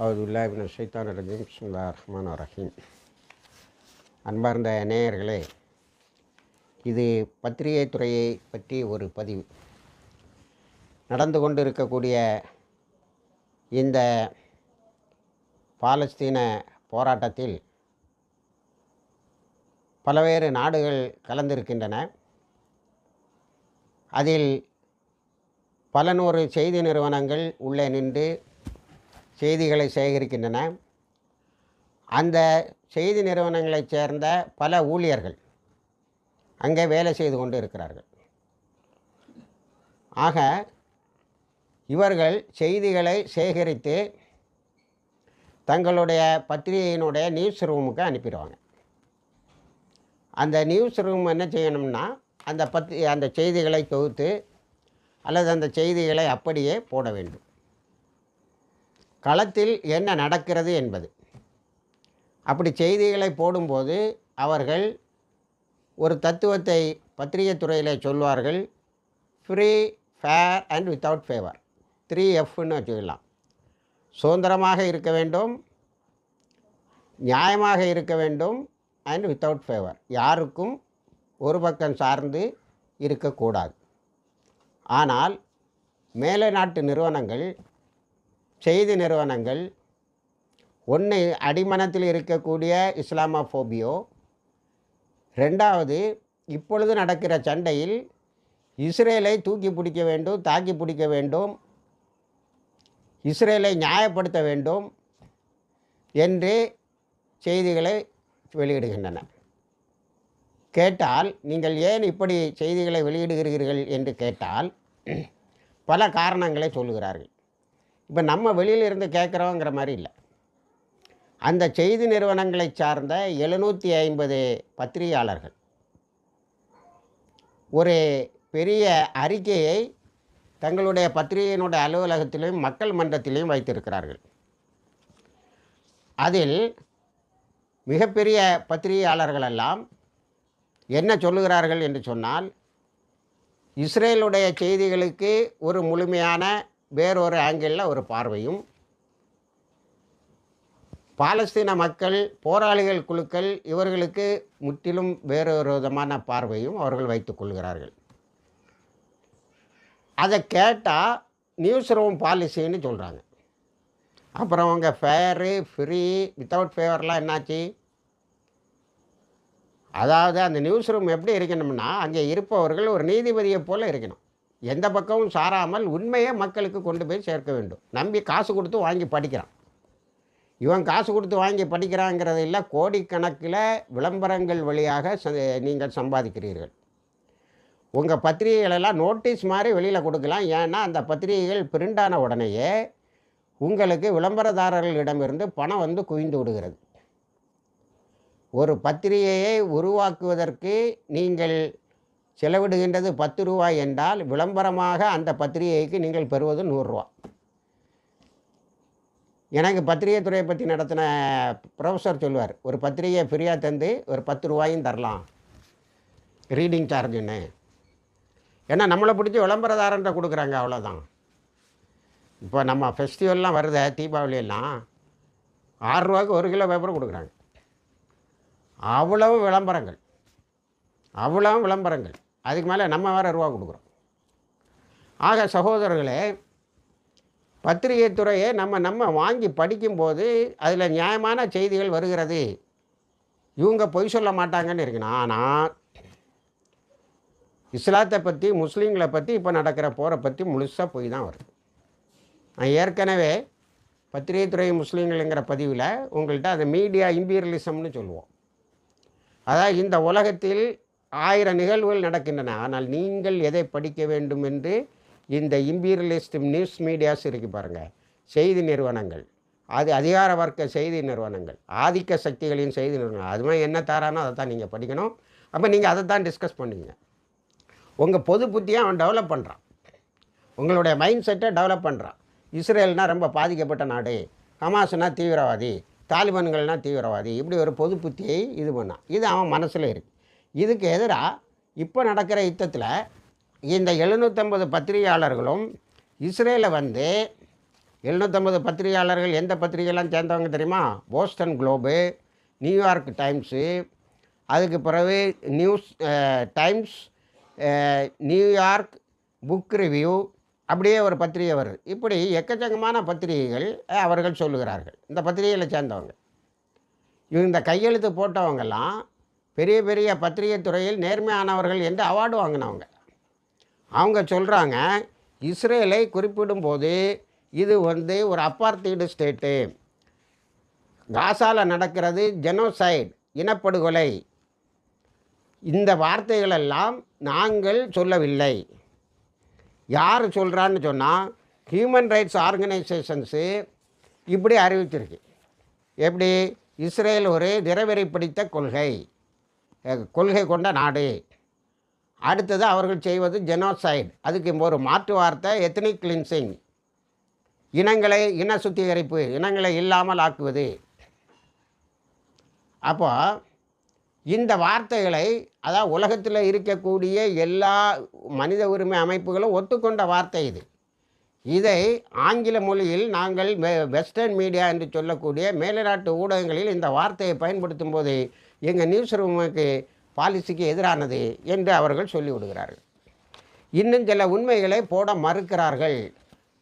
அவுதுல்லாபின் ஷைத்தான் ரஜீம். பிஸ்மில்லா ரஹ்மான் ரஹீம். அன்பார்ந்த நேயர்களே இது பத்திரிகை துறையை பற்றி ஒரு பதிவு. நடந்து கொண்டு இருக்கக்கூடிய இந்த பாலஸ்தீன போராட்டத்தில் பல்வேறு நாடுகள் கலந்திருக்கின்றன. அதில் பல நூறு செய்தி நிறுவனங்கள் உள்ளே நின்று செய்திகளை சேகரிக்கின்றன. அந்த செய்தி நிறுவனங்களைச் சேர்ந்த பல ஊழியர்கள் அங்கே வேலை செய்து கொண்டு இருக்கிறார்கள். ஆக இவர்கள் செய்திகளை சேகரித்து தங்களுடைய பத்திரிகையினுடைய நியூஸ் ரூமுக்கு அனுப்பிடுவாங்க. அந்த நியூஸ் ரூம் என்ன செய்யணும்னா அந்த பத்தி அந்த செய்திகளை தொகுத்து அல்லது அந்த செய்திகளை அப்படியே போட வேண்டும். களத்தில் என்ன நடக்கிறது என்பது. அப்படி செய்திகளை போடும்போது அவர்கள் ஒரு தத்துவத்தை பத்திரிகை துறையில் சொல்வார்கள் free fair and without favour three எஃப்னு வச்சுக்கலாம். சுதந்திரமாக இருக்க வேண்டும். நியாயமாக இருக்க வேண்டும். அண்ட் வித்தவுட் ஃபேவர் யாருக்கும் ஒரு பக்கம் சார்ந்து இருக்கக்கூடாது. ஆனால் மேலை நாட்டு நிறுவனங்கள் செய்தி நிறுவனங்கள் ஒன்று அடிமனத்தில் இருக்கக்கூடிய இஸ்லாமோபியோ ரெண்டாவது இப்பொழுது நடக்கிற சண்டையில் இஸ்ரேலை தூக்கி பிடிக்க வேண்டும் தாக்கி பிடிக்க வேண்டும் இஸ்ரேலை நியாயப்படுத்த வேண்டும் என்று செய்திகளை வெளியிடுகின்றன. கேட்டால் நீங்கள் ஏன் இப்படி செய்திகளை வெளியிடுகிறீர்கள் என்று கேட்டால் பல காரணங்களை சொல்லுகிறார்கள். இப்போ நம்ம வெளியில் இருந்து கேட்குறோங்கிற மாதிரி இல்லை. அந்த செய்தி நிறுவனங்களை சார்ந்த எழுநூற்றி ஐம்பது பத்திரிகையாளர்கள் ஒரு பெரிய அறிக்கையை தங்களுடைய பத்திரிகையினுடைய அலுவலகத்திலையும் மக்கள் மன்றத்திலையும் வைத்திருக்கிறார்கள். அதில் மிகப்பெரிய பத்திரிகையாளர்களெல்லாம் என்ன சொல்லுகிறார்கள் என்று சொன்னால் இஸ்ரேலுடைய செய்திகளுக்கு ஒரு முழுமையான வேறொரு ஆங்கிளில் ஒரு பார்வையும். பாலஸ்தீன மக்கள் போராளிகள் குழுக்கள் இவர்களுக்கு முற்றிலும் வேறொரு விதமான பார்வையும் அவர்கள் வைத்துக் கொள்கிறார்கள். அதை கேட்டால் நியூஸ் ரூம் பாலிசின்னு சொல்கிறாங்க அப்புறம் அவங்க ஃபேரு ஃப்ரீ வித்தவுட் ஃபேவர்லாம் என்னாச்சு? அதாவது அந்த நியூஸ் ரூம் எப்படி இருக்கணும்னா அங்கே இருப்பவர்கள் ஒரு நீதிபதியை போல் இருக்கணும். எந்த பக்கமும் சாராமல் உண்மையை மக்களுக்கு கொண்டு போய் சேர்க்க வேண்டும். நம்பி காசு கொடுத்து வாங்கி படிக்கிறான். இவன் காசு கொடுத்து வாங்கி படிக்கிறாங்கிறது இல்லை கோடிக்கணக்கில் விளம்பரங்கள் வழியாக ச நீங்கள் சம்பாதிக்கிறீர்கள். உங்கள் பத்திரிகைகளெல்லாம் நோட்டீஸ் மாதிரி வெளியில் கொடுக்கலாம். ஏன்னா அந்த பத்திரிகைகள் பிரிண்டான உடனேயே உங்களுக்கு விளம்பரதாரர்களிடமிருந்து பணம் வந்து குவிந்து விடுகிறது. ஒரு பத்திரிகையை உருவாக்குவதற்கு நீங்கள் செலவிடுகின்றது பத்து ரூபாய் என்றால் விளம்பரமாக அந்த பத்திரிகைக்கு நீங்கள் பெறுவது நூறுரூவா எனக்கு பத்திரிகை துறையை பற்றி நடத்தின ப்ரொஃபஸர் சொல்லுவார் ஒரு பத்திரிகையை ஃப்ரீயாக தந்து ஒரு பத்து ரூபாயும் தரலாம். ரீடிங் சார்ஜுன்னு ஏன்னா நம்மளை பிடிச்சி விளம்பரதாரன்ட்ட கொடுக்குறாங்க அவ்வளோதான் இப்போ நம்ம ஃபெஸ்டிவல்லாம் வருத தீபாவளியெல்லாம் ஆறுரூவாக்கு ஒரு கிலோ பேப்பர் கொடுக்குறாங்க. அவ்வளவு விளம்பரங்கள். அவ்வளவு விளம்பரங்கள். அதுக்கு மேலே நம்ம வேறு ரூபா கொடுக்குறோம். ஆக சகோதரர்களே பத்திரிகை துறையை நம்ம நம்ம வாங்கி படிக்கும்போது அதில் நியாயமான செய்திகள் வருகிறது. இவங்க பொய் சொல்ல மாட்டாங்கன்னு இருக்கணும் ஆனால் இஸ்லாத்தை பற்றி முஸ்லீம்களை பற்றி இப்போ நடக்கிற போரை பற்றி முழுசாக போய் தான் வருது. நான் ஏற்கனவே பத்திரிகை துறை முஸ்லீம்களுங்கிற பதிவில் உங்கள்கிட்ட அந்த மீடியா இம்பீரியலிசம்னு சொல்லுவோம். அதாவது இந்த உலகத்தில் ஆயிரம் நிகழ்வுகள் நடக்கின்றன. ஆனால் நீங்கள் எதை படிக்க வேண்டும் என்று இந்த இம்பீரியலிஸ்ட் நியூஸ் மீடியாஸ் இருக்கு பாருங்கள் செய்தி நிறுவனங்கள். அது அதிகார வர்க்க செய்தி நிறுவனங்கள். ஆதிக்க சக்திகளின் செய்தி நிறுவனங்கள். அதுமாதிரி என்ன தாரானோ அதை தான் நீங்கள் படிக்கணும். அப்போ நீங்கள் அதை தான் டிஸ்கஸ் பண்ணுவீங்க. உங்கள் பொது புத்தியை அவன் டெவலப் பண்ணுறான் உங்களுடைய மைண்ட் செட்டை டெவலப் பண்ணுறான் இஸ்ரேல்னால் ரொம்ப பாதிக்கப்பட்ட நாடு. ஹமாஸ்னால் தீவிரவாதி. தாலிபான்கள்னால் தீவிரவாதி. இப்படி ஒரு பொது புத்தியை இது பண்ணான். இது அவன் மனசில் இருக்குது இதுக்கு எதிராக இப்போ நடக்கிற யுத்தத்தில் இந்த எழுநூற்றம்பது பத்திரிகையாளர்களும் இஸ்ரேலை வந்து எழுநூற்றம்பது பத்திரிகையாளர்கள் எந்த பத்திரிகையெல்லாம் சேர்ந்தவங்க தெரியுமா? போஸ்டன் குளோபு நியூயார்க் டைம்ஸு அதுக்கு பிறகு news Times New York book review அப்படியே ஒரு பத்திரிகை வருது. இப்படி எக்கச்சக்கமான பத்திரிகைகள் அவர்கள் சொல்லுகிறார்கள். இந்த பத்திரிகையில் சேர்ந்தவங்க. இந்த கையெழுத்து போட்டவங்கெல்லாம் பெரிய பெரிய பத்திரிகை துறையில் நேர்மையானவர்கள் என்று அவார்டு வாங்கினவங்க. அவங்க சொல்கிறாங்க இஸ்ரேலை குறிப்பிடும்போது இது வந்து ஒரு அப்பார்த்தீடு ஸ்டேட்டு காசாவில் நடக்கிறது ஜெனோசைட் இனப்படுகொலை. இந்த வார்த்தைகளெல்லாம் நாங்கள் சொல்லவில்லை. யார் சொல்கிறான்னு சொன்னால் ஹியூமன் ரைட்ஸ் ஆர்கனைசேஷன்ஸு இப்படி அறிவிச்சிருக்கு. எப்படி? இஸ்ரேல் ஒரு திரவெறி பிடித்த கொள்கை. கொள்கை கொண்ட நாடு. அடுத்தது அவர்கள் செய்வது ஜெனோசைட் அதுக்கு ஒரு மாற்று வார்த்தை எத்தனிக் கிளின்சிங் இனங்களை இன சுத்திகரிப்பு இனங்களை இல்லாமல் ஆக்குவது. அப்போ இந்த வார்த்தைகளை அதாவது உலகத்தில் இருக்கக்கூடிய எல்லா மனித உரிமை அமைப்புகளும் ஒத்துக்கொண்ட வார்த்தை இது. இதை ஆங்கில மொழியில் நாங்கள் வெ- வெஸ்டர்ன் மீடியா என்று சொல்லக்கூடிய மேலைநாட்டு ஊடகங்களில் இந்த வார்த்தையை பயன்படுத்தும் போது எங்கள் நியூஸ் ரூமுக்கு பாலிசிக்கு எதிரானது என்று அவர்கள் சொல்லிவிடுகிறார்கள். இன்னும் சில உண்மைகளை போட மறுக்கிறார்கள்.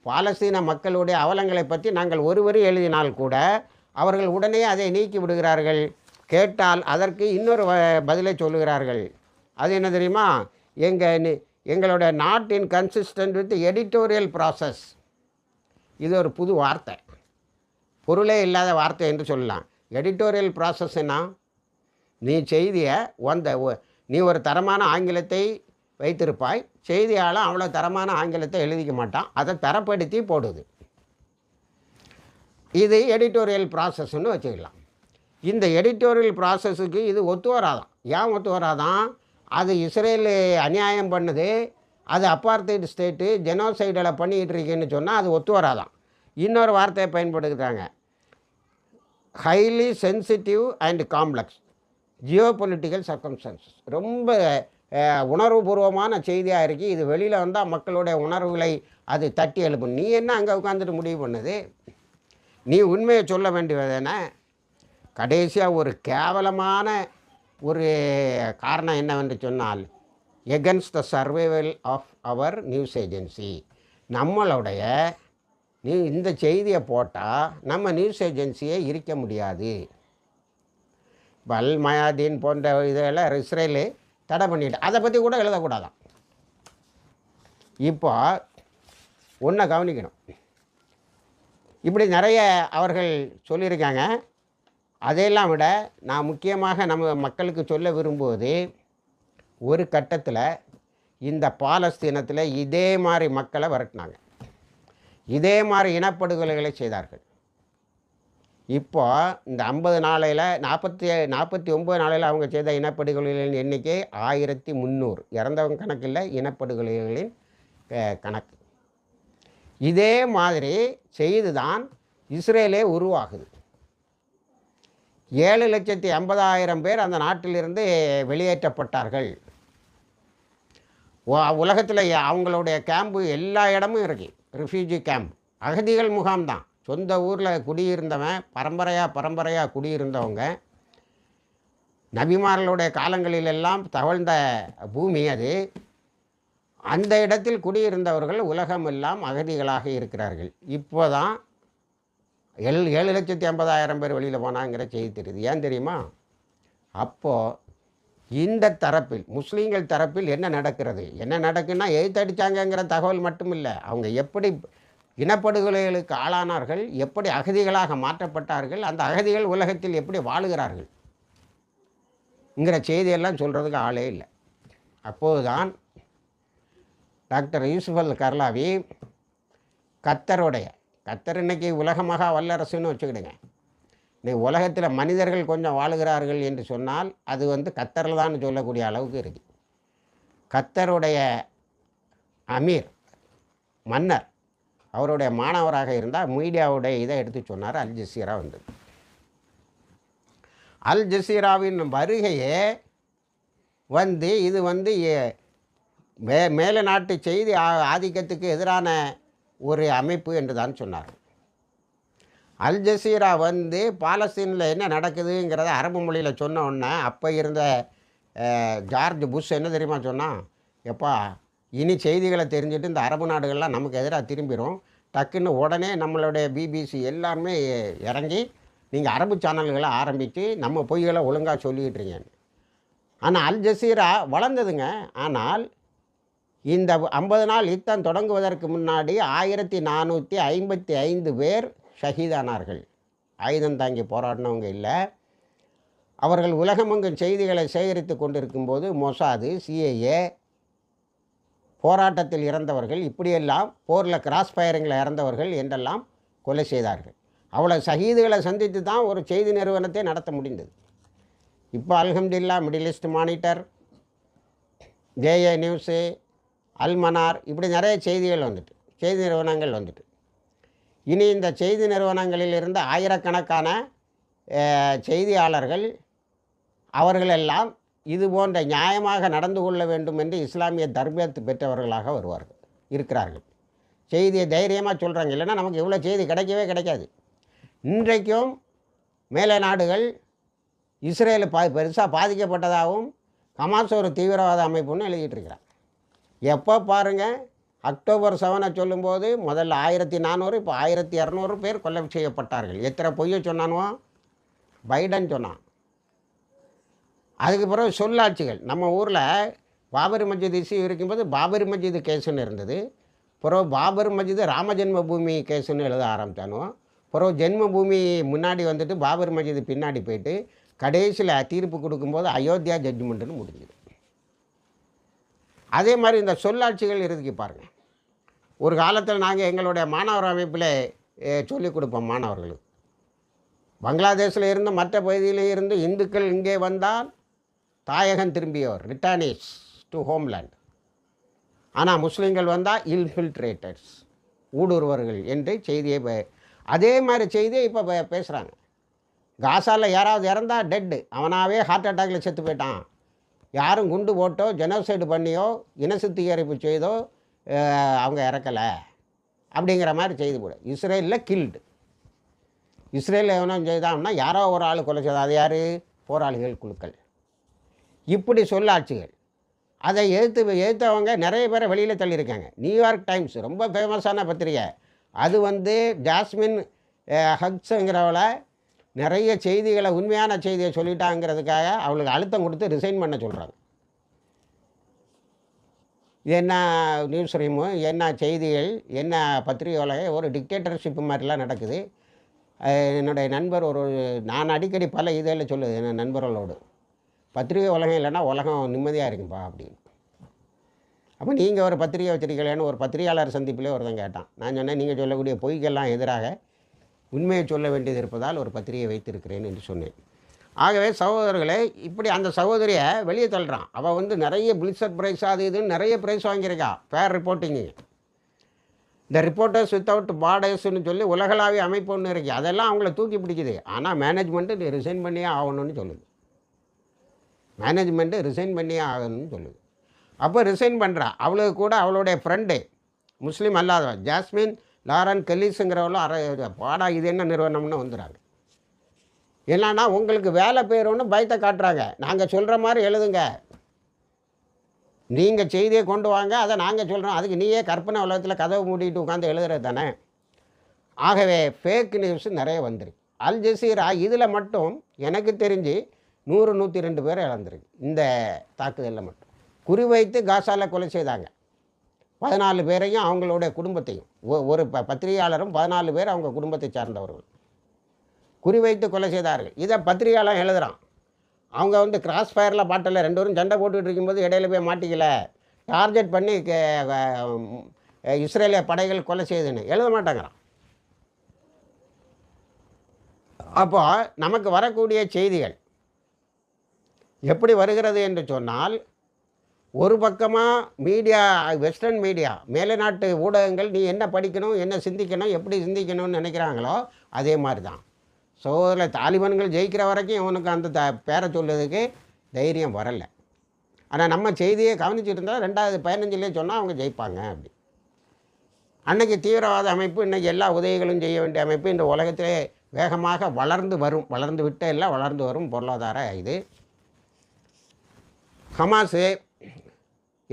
பாலஸ்தீன மக்களுடைய அவலங்களை பற்றி நாங்கள் ஒருவரி எழுதினால் கூட அவர்கள் உடனே அதை நீக்கி விடுகிறார்கள். கேட்டால் அதற்கு இன்னொரு வ- பதிலை சொல்லுகிறார்கள். அது என்ன தெரியுமா? எங்கள் எங்களோட not inconsistent with editorial process இது ஒரு புது வார்த்தை. பொருளே இல்லாத வார்த்தை என்று சொல்லலாம். எடிட்டோரியல் ப்ராசஸ்னால் நீ செய்தியை வந்த ஒ- நீ ஒரு தரமான ஆங்கிலத்தை வைத்திருப்பாய் செய்தியாளர் அவ்வளோ தரமான ஆங்கிலத்தை எழுதிக்க மாட்டான் அதை தரப்படுத்தி போடுது. இது எடிட்டோரியல் ப்ராசஸ்ன்னு வச்சுக்கலாம். இந்த எடிட்டோரியல் ப்ராசஸுக்கு இது ஒத்து வராதான். ஏன் ஒத்து வராதான்? அது இஸ்ரேல் அநியாயம் பண்ணுது அது அப்பார்த்தைடு ஸ்டேட்டு ஜெனோசைடில் பண்ணிக்கிட்டு இருக்கேன்னு சொன்னால் அது ஒத்து வராதான். இன்னொரு வார்த்தையை பயன்படுத்துகிறாங்க highly sensitive and complex geopolitical circumstances. ரொம்ப உணர்வுபூர்வமான செய்தியாக இருக்குது இது வெளியில் வந்தால் மக்களுடைய உணர்வுகளை அது தட்டி எழுப்பும். நீ என்ன அங்கே உட்காந்துட்டு முடிவு பண்ணுது? நீ உண்மையை சொல்ல வேண்டியதென கடைசியாக ஒரு கேவலமான ஒரு காரணம் என்னவென்று சொன்னால் against the survival of our news agency நம்மளுடைய நீ இந்த செய்தியை போட்டால் நம்ம நியூஸ் ஏஜென்சியே இருக்க முடியாது. பல் மயாதீன் போன்ற இதெல்லாம் இஸ்ரேலு தடை பண்ணிட்டு அதை பற்றி கூட எழுதக்கூடாதான். இப்போ ஒன்றை கவனிக்கணும். இப்படி நிறைய அவர்கள் சொல்லியிருக்காங்க. அதையெல்லாம் விட நான் முக்கியமாக நம்ம மக்களுக்கு சொல்ல விரும்புவது ஒரு கட்டத்தில் இந்த பாலஸ்தீனத்தில் இதே மாதிரி மக்களை விரட்டினாங்க. இதே மாதிரி இனப்படுகொலைகளை செய்தார்கள். இப்போ இந்த ஐம்பது நாளையில் நாற்பத்தி நாற்பத்தி ஒம்பது நாளையில் அவங்க செய்த இனப்படுகொலைகளின் எண்ணிக்கை ஆயிரத்தி முந்நூறு. இறந்தவங்க கணக்கில் இனப்படுகொலைகளின் கணக்கு. இதே மாதிரி செய்து தான் இஸ்ரேலே உருவாகுது. ஏழு லட்சத்தி ஐம்பதாயிரம் பேர் அந்த நாட்டிலிருந்து வெளியேற்றப்பட்டார்கள். உலகத்தில் அவங்களுடைய கேம்பு எல்லா இடமும் இருக்குது ரிஃப்யூஜி கேம்ப் அகதிகள் முகாம் தான் சொந்த ஊரில் குடியிருந்தவன் பரம்பரையாக பரம்பரையாக குடியிருந்தவங்க நபிமார்களுடைய காலங்களிலெல்லாம் தவழ்ந்த பூமி அது. அந்த இடத்தில் குடியிருந்தவர்கள் உலகமெல்லாம் அகதிகளாக இருக்கிறார்கள். இப்போ தான் ஏழு ஏழு லட்சத்தி ஐம்பதாயிரம் பேர் வெளியில் போனாங்கிற செய்தி தெரியுது. ஏன் தெரியுமா? அப்போது இந்த தரப்பில் முஸ்லீம்கள் தரப்பில் என்ன நடக்கிறது? என்ன நடக்குன்னா எய்த்தடிச்சாங்கங்கிற தகவல் மட்டும் இல்லை அவங்க எப்படி இனப்படுகொலைகளுக்கு ஆளானார்கள் எப்படி அகதிகளாக மாற்றப்பட்டார்கள் அந்த அகதிகள் உலகத்தில் எப்படி வாழுகிறார்கள்? என்கிற செய்தியெல்லாம் சொல்கிறதுக்கு ஆளே இல்லை. அப்போதுதான் டாக்டர் யூசுஃப் அல் கர்லாவி கத்தருடைய கத்தர் இன்னைக்கு உலகமாக வல்லரசுன்னு வச்சுக்கிடுங்க. இன்னைக்கு உலகத்தில் மனிதர்கள் கொஞ்சம் வாழுகிறார்கள் என்று சொன்னால் அது வந்து கத்தரில் தான் சொல்லக்கூடிய அளவுக்கு இருக்குது கத்தருடைய அமீர் மன்னர் அவருடைய மாணவராக இருந்தால் மீடியாவுடைய இதை எடுத்து சொன்னார் அல் ஜசீரா வந்தது அல் ஜசீராவின் வருகையே வந்து இது வந்து மே மேல நாட்டு செய்தி ஆ- ஆதிக்கத்துக்கு எதிரான ஒரு அமைப்பு என்று தான் சொன்னார். அல் ஜசீரா வந்து பாலஸ்தீனில் என்ன நடக்குதுங்கிறத அரபு மொழியில் சொன்ன உடனே அப்போ இருந்த ஜார்ஜ் புஷ் என்ன தெரியுமா சொன்னான்? எப்பா இனி செய்திகளை தெரிஞ்சுட்டு இந்த அரபு நாடுகள்லாம் நமக்கு எதிராக திரும்பிடும் டக்குன்னு உடனே நம்மளுடைய பிபிசி எல்லாருமே இறங்கி நீங்கள் அரபு சேனல்களை ஆரம்பித்து நம்ம பொய்களை ஒழுங்காக சொல்லிக்கிட்டுருங்கன்னு ஆனால் அல் ஜசீரா வளர்ந்ததுங்க. ஆனால் இந்த ஐம்பது நாள் யுத்தம் தொடங்குவதற்கு முன்னாடி ஆயிரத்தி நானூற்றி ஐம்பத்தி ஐந்து பேர் ஷஹீதானார்கள். ஆயுதம் தாங்கி போராடினவங்க இல்லை. அவர்கள் உலகமெங்கும் செய்திகளை சேகரித்து கொண்டிருக்கும்போது மொசாது சிஏஏ போராட்டத்தில் இறந்தவர்கள் இப்படியெல்லாம் போரில் கிராஸ் ஃபயரிங்கில் இறந்தவர்கள் என்றெல்லாம் கொலை செய்தார்கள். அவ்வளோ சகிதுகளை சந்தித்து தான் ஒரு செய்தி நிறுவனத்தை நடத்த முடிந்தது. இப்போ அல்ஹம்துல்லா Middle East Monitor JA news Al Manar இப்படி நிறைய செய்திகள் வந்துட்டு செய்தி நிறுவனங்கள் வந்துட்டு. இனி இந்த செய்தி நிறுவனங்களில் இருந்து ஆயிரக்கணக்கான செய்தியாளர்கள் அவர்களெல்லாம் இது போன்ற நியாயமாக நடந்து கொள்ள வேண்டும் என்று இஸ்லாமிய தர்பியத்து பெற்றவர்களாக வருவார்கள் இருக்கிறார்கள். செய்தியை தைரியமாக சொல்கிறாங்க இல்லைன்னா நமக்கு இவ்வளோ செய்தி கிடைக்கவே கிடைக்காது. இன்றைக்கும் மேலை நாடுகள் இஸ்ரேல் பா பெருசாக பாதிக்கப்பட்டதாகவும் ஹமாஸ் ஒரு தீவிரவாத அமைப்புன்னு எழுதிட்டுருக்கிறார் எப்போ பாருங்கள் அக்டோபர் செவனை சொல்லும்போது முதல்ல ஆயிரத்தி நானூறு இப்போ ஆயிரத்தி இரநூறு பேர் கொலை செய்யப்பட்டார்கள். எத்தனை பொய்யை சொன்னானோ பைடன் சொன்னான். அதுக்கு பிறகு சொல்லாட்சிகள். நம்ம ஊரில் பாபரி மஸ்ஜித் இஷ்யூ இருக்கும்போது பாபரி மஸ்ஜித் கேஸுன்னு இருந்தது. பிறகு பாபர் மஸ்ஜித் ராமஜென்ம பூமி கேஸுன்னு எழுத ஆரம்பித்தானோ பிறகு ஜென்ம பூமி முன்னாடி வந்துட்டு பாபர் மஸ்ஜித் பின்னாடி போயிட்டு கடைசியில் தீர்ப்பு கொடுக்கும்போது அயோத்தியா ஜட்ஜ்மெண்ட்டுன்னு முடிஞ்சுது. அதே மாதிரி இந்த சொல்லாட்சிகள் இருக்கு பாருங்கள் ஒரு காலத்தில் நாங்கள் எங்களுடைய மாணவர் அமைப்பில் சொல்லிக் கொடுப்போம் மாணவர்களுக்கு. பங்களாதேஷில் இருந்து மற்ற பகுதியிலே இருந்து இந்துக்கள் இங்கே வந்தால் தாயகம் திரும்பியவர் ரிட்டர்னிஸ் டு ஹோம்லேண்ட் ஆனால் முஸ்லீம்கள் வந்தால் இல்ஃபில்ட்ரேட்டர்ஸ் ஊடுருவர்கள் என்று செய்தியை அதே மாதிரி செய்தியை இப்போ பேசுகிறாங்க காசாவில் யாராவது இறந்தா டெட்டு அவனாவே ஹார்ட் அட்டாக்ல செத்து போயிட்டான். யாரும் குண்டு போட்டோ ஜெனோசைடு பண்ணியோ இனசுத்திகரிப்பு செய்தோ அவங்க இறக்கலை. அப்படிங்கிற மாதிரி செய்தி போடு. இஸ்ரேலில் கில்டு இஸ்ரேலில் எவனும் செய்தான்னா யாரோ ஒரு ஆள் கொலை செய்தா. அது யார்? போராளிகள் குழுக்கள். இப்படி சொல்லாட்சிகள். அதை எதிர்த்து எதிர்த்தவங்க நிறைய பேரை வெளியில் தள்ளியிருக்காங்க. நியூயார்க் டைம்ஸ் ரொம்ப ஃபேமஸான பத்திரிகை. அது வந்து ஜாஸ்மின் ஹக்ஸுங்கிறவளை நிறைய செய்திகளை உண்மையான செய்தியை சொல்லிட்டாங்கிறதுக்காக அவளுக்கு அழுத்தம் கொடுத்து ரிசைன் பண்ண சொல்கிறாங்க இது என்ன நியூஸ் ரீமு என்ன செய்திகள் என்ன பத்திரிகை ஒரு டிக்டேட்டர்ஷிப் மாதிரிலாம் நடக்குது. என்னுடைய நண்பர் ஒரு நான் அடிக்கடி பல இதில் சொல்லுது என் நண்பர்களோடு. பத்திரிகை உலகம் இல்லைன்னா உலகம் நிம்மதியாக இருக்கும்பா அப்படின்னு. அப்போ நீங்கள் ஒரு பத்திரிகை வச்சிருக்கீங்களேன்னு ஒரு பத்திரிகையாளர் சந்திப்பிலே ஒருத்தன் கேட்டான். நான் சொன்னேன் நீங்கள் சொல்லக்கூடிய பொய்க்கெல்லாம் எதிராக உண்மையை சொல்ல வேண்டியது இருப்பதால் ஒரு பத்திரிகை வைத்திருக்கிறேன் என்று சொன்னேன். ஆகவே சகோதரர்களே இப்படி அந்த சகோதரியை வெளியே தள்ளுறான். அவள் வந்து நிறைய பிளிசர் ப்ரைஸ் அது இதுன்னு நிறைய ப்ரைஸ் வாங்கியிருக்கா. ஃபேர் ரிப்போர்ட்டிங்கு இந்த ரிப்போர்ட்டர்ஸ் வித்தவுட் பார்டர்ஸ்னு சொல்லி உலகளாவிய அமைப்பு ஒன்று இருக்குது அதெல்லாம் அவங்கள தூக்கி பிடிக்குது. ஆனால் மேனேஜ்மெண்ட்டு ரிசைன் பண்ணியே ஆகணும்னு சொல்லுது. மேனேஜ்மெண்ட்டு ரிசைன் பண்ணியே ஆகணும்னு சொல்லுது. அப்போ ரிசைன் பண்ணுறா அவளுக்கு கூட அவளுடைய ஃப்ரெண்டு முஸ்லீம் அல்லாதவன் ஜாஸ்மின் லாரன் கெல்லிஸுங்கிறவளும் அரை பாடா இது என்ன நிறுவனம்னு வந்துடுறாங்க. என்னன்னா உங்களுக்கு வேலை போயிடும்னு பயத்தை காட்டுறாங்க. நாங்கள் சொல்கிற மாதிரி எழுதுங்க. நீங்கள் செய்தியை கொண்டு வாங்க. அதை நாங்கள் சொல்கிறோம் அதுக்கு நீயே கற்பனை உலகத்தில் கதவை மூடிட்டு உட்காந்து எழுதுறது தானே. ஆகவே ஃபேக் நியூஸ் நிறைய வந்துருக்கு. அல் ஜசீரா இதில் மட்டும் எனக்கு தெரிஞ்சு நூறு நூற்றி ரெண்டு பேர் இழந்திருக்கு. இந்த தாக்குதலில் மட்டும். குறிவைத்து காசால கொலை செய்தாங்க. பதினாலு பேரையும் அவங்களுடைய குடும்பத்தையும் ஒ- ஒரு ப பத்திரிகையாளரும் பதினாலு பேர் அவங்க குடும்பத்தை சார்ந்தவர்கள். குறிவைத்து கொலை செய்தார்கள். இதை பத்திரிகையாளர் எழுதுகிறான் அவங்க வந்து கிராஸ் ஃபயரில் பாட்டில் ரெண்டு பேரும் சண்டை போட்டுக்கிட்டு இருக்கும்போது இடையில போய் மாட்டிக்கல. டார்கெட் பண்ணி இஸ்ரேலிய படைகள் கொலை செய்யுதுன்னு எழுத மாட்டேங்கிறான். அப்போ நமக்கு வரக்கூடிய செய்திகள் எப்படி வருகிறது என்று சொன்னால் ஒரு பக்கமாக மீடியா வெஸ்டர்ன் மீடியா மேலை நாட்டு ஊடகங்கள் நீ என்ன படிக்கணும் என்ன சிந்திக்கணும் எப்படி சிந்திக்கணும்னு நினைக்கிறாங்களோ அதே மாதிரி தான் ஸோ அதில் தாலிபான்கள் ஜெயிக்கிற வரைக்கும் இவனுக்கு அந்த த பேரை சொல்லுறதுக்கு தைரியம் வரலை. ஆனால் நம்ம செய்தியை கவனிச்சுட்டு இருந்தால் ரெண்டாவது பதினஞ்சுலேயே சொன்னால் அவங்க ஜெயிப்பாங்க அப்படி. அன்னைக்கு தீவிரவாத அமைப்பு இன்னைக்கு எல்லா உதவிகளும் செய்ய வேண்டிய அமைப்பு இந்த உலகத்திலே வேகமாக வளர்ந்து வரும் வளர்ந்து விட்டு எல்லாம் வளர்ந்து வரும் பொருளாதார இது. ஹமாஸு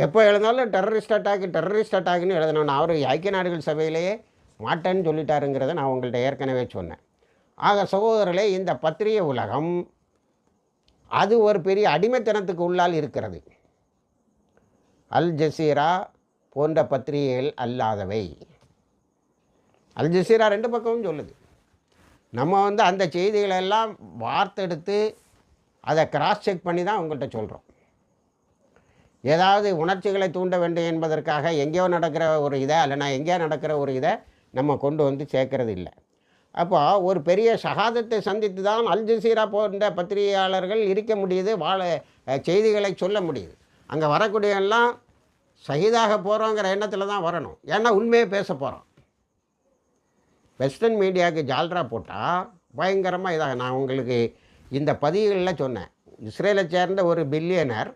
எப்போ எழுந்தாலும் டெரரிஸ்ட் அட்டாக் டெரரிஸ்ட் அட்டாக்னு எழுதணும். அவர் ஐக்கிய நாடுகள் சபையிலேயே மாட்டேன்னு சொல்லிட்டாருங்கிறத நான் உங்கள்கிட்ட ஏற்கனவே சொன்னேன். ஆக சகோதரர்களே இந்த பத்திரிகை உலகம் அது ஒரு பெரிய அடிமைத்தனத்துக்கு உள்ளால் இருக்கிறது. அல் ஜசீரா போன்ற பத்திரிகைகள் அல்லாதவை. அல் ஜசீரா ரெண்டு பக்கமும் சொல்லுது. நம்ம வந்து அந்த செய்திகளை எல்லாம் வார்த்தெடுத்து அதை கிராஸ் செக் பண்ணி தான் உங்கள்கிட்ட சொல்கிறோம் ஏதாவது உணர்ச்சிகளை தூண்ட வேண்டும் என்பதற்காக எங்கேயோ நடக்கிற ஒரு இதை இல்லைனா எங்கேயோ நடக்கிற ஒரு இதை நம்ம கொண்டு வந்து சேர்க்கறது இல்லை அப்போ ஒரு பெரிய சகாதத்தை சந்தித்து தான் அல் ஜசீரா போன்ற பத்திரிகையாளர்கள் இருக்க முடியுது வாழ செய்திகளை சொல்ல முடியுது. அங்கே வரக்கூடிய எல்லாம் சகிதாக போகிறோங்கிற எண்ணத்தில் தான் வரணும். ஏன்னா உண்மையை பேச போகிறோம் வெஸ்டர்ன் மீடியாவுக்கு ஜால்ரா போட்டால் பயங்கரமாக இதாக நான் உங்களுக்கு இந்த பதிவுகளில் சொன்னேன். இஸ்ரேலை சேர்ந்த ஒரு பில்லியனர்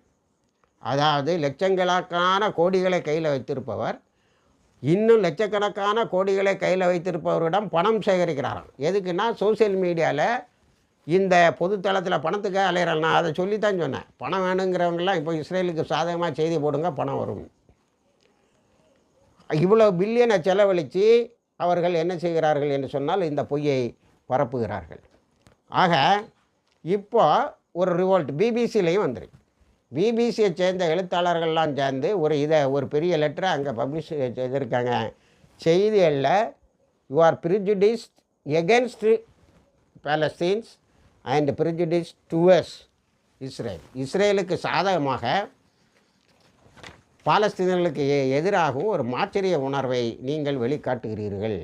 அதாவது லட்சங்கணக்கான கோடிகளை கையில் வைத்திருப்பவர். இன்னும் லட்சக்கணக்கான கோடிகளை கையில் வைத்திருப்பவரிடம் பணம் சேகரிக்கிறாராம். எதுக்குன்னா சோஷியல் மீடியாவில் இந்த பொதுத்தளத்தில் பணத்துக்கு அலையிறான் நான் அதை சொல்லித்தான் சொன்னேன். பணம் வேணுங்கிறவங்களாம் இப்போ இஸ்ரேலுக்கு சாதகமாக செய்தி போடுங்க பணம் வரும். இவ்வளோ பில்லியனை செலவழித்து அவர்கள் என்ன செய்கிறார்கள் என்று சொன்னால் இந்த பொய்யை பரப்புகிறார்கள். ஆக இப்போ ஒரு ரிவோல்ட் பிபிசிலையும் வந்துருக்கு. பிபிசியை சேர்ந்த எழுத்தாளர்கள்லாம் சேர்ந்து ஒரு இதை ஒரு பெரிய லெட்டரை அங்கே பப்ளிஷ் செய்திருக்காங்க. செய்திகளில் you are prejudiced against Palestinians and prejudice towards Israel இஸ்ரேலுக்கு சாதகமாக பாலஸ்தீனர்களுக்கு எதிராகவும் ஒரு மாச்சரிய உணர்வை நீங்கள் வெளிக்காட்டுகிறீர்கள்.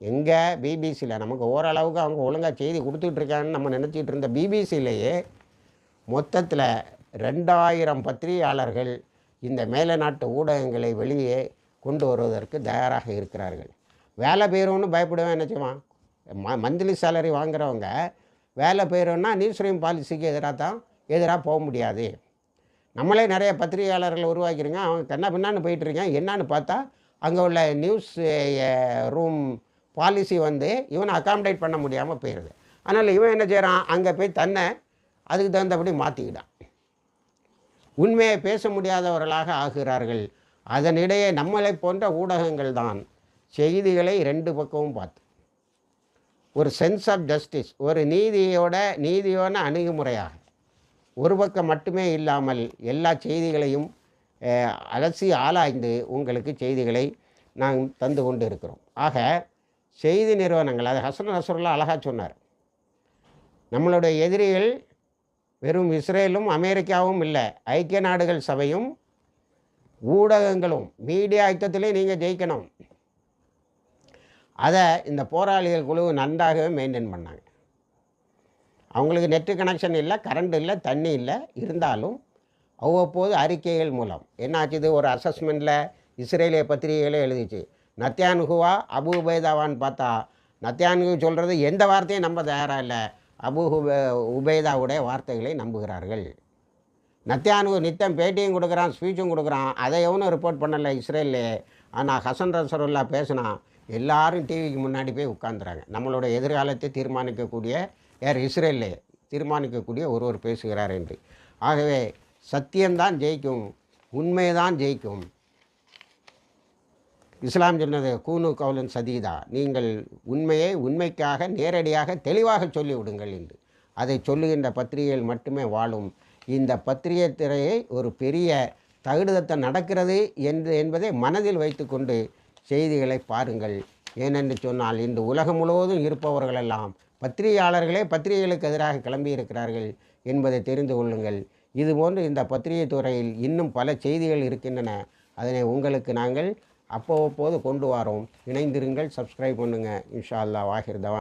எங்கே பிபிசியில் நமக்கு ஓரளவுக்கு அவங்க ஒழுங்காக செய்தி கொடுத்துட்ருக்காங்கன்னு நம்ம நினச்சிட்டு இருந்த பிபிசியிலேயே மொத்தத்தில் ரெண்டாயிரம் பத்திரிகையாளர்கள் இந்த மேலை நாட்டு ஊடகங்களை வெளியே கொண்டு வருவதற்கு தயாராக இருக்கிறார்கள். வேலை பெயரும்னு பயப்படுவேன் என்ன ம மந்த்லி சேலரி வாங்குறவங்க வேலை பெயரும்னா நியூஸ் ரீம் பாலிசிக்கு எதிராக தான் எதிராக போக முடியாது. நம்மளே நிறைய பத்திரிகையாளர்கள் உருவாக்கிருங்க அவங்க கண்ணா பின்னான்னு போயிட்டுருக்கேன் என்னான்னு பார்த்தா அங்கே உள்ள நியூஸ் ரூம் பாலிசி வந்து இவனை அகாமடேட் பண்ண முடியாமல் போயிடுது அதனால் இவன் என்ன செய்கிறான் அங்கே போய் தன்னை அதுக்கு தகுந்தபடி மாற்றிக்கிட்டான் உண்மையை பேச முடியாதவர்களாக ஆகிறார்கள். அதனிடையே நம்மளை போன்ற ஊடகங்கள் தான் செய்திகளை ரெண்டு பக்கமும் பார்த்து. ஒரு சென்ஸ் ஆஃப் ஜஸ்டிஸ் ஒரு நீதியோட நீதியான அணுகுமுறையாக. ஒரு பக்கம் மட்டுமே இல்லாமல் எல்லா செய்திகளையும் அலசி ஆராய்ந்து உங்களுக்கு செய்திகளை நாம் தந்து கொண்டு இருக்கிறோம் ஆக செய்தி நிறுவனங்கள் அது ஹசன் நசருல்லா அழகாக சொன்னார். நம்மளுடைய எதிரிகள் வெறும் இஸ்ரேலும் அமெரிக்காவும் இல்லை. ஐக்கிய நாடுகள் சபையும் ஊடகங்களும் மீடியா யுத்தத்திலே நீங்கள் ஜெயிக்கணும். அதை இந்த போராளிகள் குழு நன்றாகவே மெயின்டைன் பண்ணாங்க. அவங்களுக்கு நெட்டு கனெக்ஷன் இல்லை கரண்ட் இல்லை தண்ணி இல்லை இருந்தாலும் அவ்வப்போது அறிக்கைகள் மூலம். என்னாச்சுது ஒரு அசஸ்மெண்ட்டில் இஸ்ரேலிய பத்திரிகைகளே எழுதிச்சு. நத்தியானுகுவா அபு உபேதாவான்னு பார்த்தா நத்தியானுகு சொல்கிறது எந்த வார்த்தையும் நம்ப தயாராக இல்லை. அபு உபே உபேதாவுடைய வார்த்தைகளை நம்புகிறார்கள். நத்தியானு நித்தம் பேட்டியும் கொடுக்குறான் ஸ்பீச்சும் கொடுக்குறான். அதை எவனும் ரிப்போர்ட் பண்ணலை இஸ்ரேல்லே. ஆனால் ஹசன் ரசருல்லா பேசினா எல்லாரும் டிவிக்கு முன்னாடி போய் உட்காந்துறாங்க நம்மளோட எதிர்காலத்தை தீர்மானிக்கக்கூடிய யார் இஸ்ரேல்லே தீர்மானிக்கக்கூடிய ஒருவர் பேசுகிறார் என்று. ஆகவே சத்தியம்தான் ஜெயிக்கும் உண்மைதான் ஜெயிக்கும். இஸ்லாம் சொன்னது கூனு கவுலன் சதீதா. நீங்கள் உண்மையை உண்மைக்காக நேரடியாக தெளிவாக சொல்லிவிடுங்கள் என்று. அதை சொல்லுகின்ற பத்திரிகைகள் மட்டுமே வாழும். இந்த பத்திரிகை துறையை ஒரு பெரிய தகுடுதத்தை நடக்கிறது என்று என்பதை மனதில் வைத்துக்கொண்டு செய்திகளை பாருங்கள். ஏனென்று சொன்னால் இந்த உலகம் முழுவதும் இருப்பவர்களெல்லாம் பத்திரிகையாளர்களே பத்திரிகைகளுக்கு எதிராக கிளம்பி இருக்கிறார்கள் என்பதை தெரிந்து கொள்ளுங்கள். இதுபோன்று இந்த பத்திரிகை துறையில் இன்னும் பல செய்திகள் இருக்கின்றன. அதனை உங்களுக்கு நாங்கள் அப்போது கொண்டு வரோம். இணைந்திருங்கள் சப்ஸ்கிரைப் பண்ணுங்கள் இன்ஷா அல்லாஹ் வாஹிர் தவா.